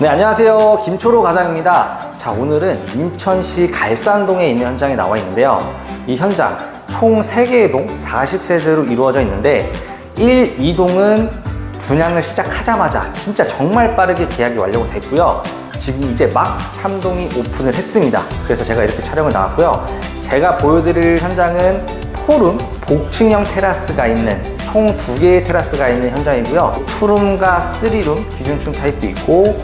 네, 안녕하세요. 김초로 과장입니다. 자, 오늘은 인천시 갈산동에 있는 현장에 나와 있는데요. 이 현장 총 3개의 동 40세대로 이루어져 있는데 1, 2동은 분양을 시작하자마자 진짜 정말 빠르게 계약이 완료가 됐고요. 지금 이제 막 3동이 오픈을 했습니다. 그래서 제가 이렇게 촬영을 나왔고요. 제가 보여드릴 현장은 포룸, 복층형 테라스가 있는 총 두 개의 테라스가 있는 현장이고요. 투룸과 쓰리룸 기준층 타입도 있고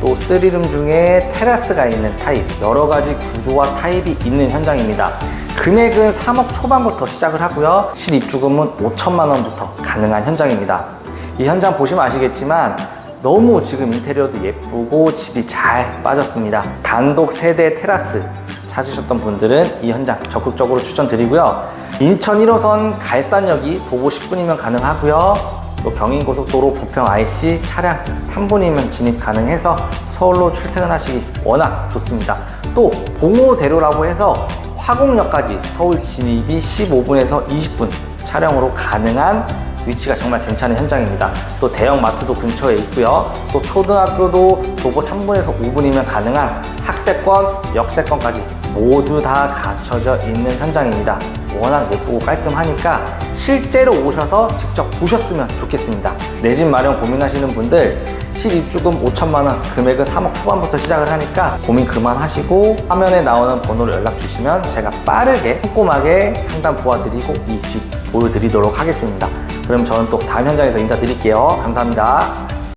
또 쓰리룸 중에 테라스가 있는 타입 여러 가지 구조와 타입이 있는 현장입니다. 금액은 3억 초반부터 시작을 하고요. 실입주금은 5천만 원부터 가능한 현장입니다. 이 현장 보시면 아시겠지만 너무 지금 인테리어도 예쁘고 집이 잘 빠졌습니다. 단독 세대 테라스 찾으셨던 분들은 이 현장 적극적으로 추천드리고요. 인천 1호선 갈산역이 도보 10분이면 가능하고요. 또 경인고속도로 부평 IC 차량 3분이면 진입 가능해서 서울로 출퇴근하시기 워낙 좋습니다. 또 봉오대로라고 해서 화곡역까지 서울 진입이 15분에서 20분 차량으로 가능한 위치가 정말 괜찮은 현장입니다. 또 대형 마트도 근처에 있고요. 또 초등학교도 도보 3분에서 5분이면 가능한 학세권, 역세권까지 모두 다 갖춰져 있는 현장입니다. 워낙 예쁘고 깔끔하니까 실제로 오셔서 직접 보셨으면 좋겠습니다. 내 집 마련 고민하시는 분들 실입주금 5천만 원, 금액은 3억 초반부터 시작을 하니까 고민 그만하시고 화면에 나오는 번호로 연락 주시면 제가 빠르게 꼼꼼하게 상담 도와드리고 이 집 보여드리도록 하겠습니다. 그럼 저는 또 다음 현장에서 인사드릴게요. 감사합니다.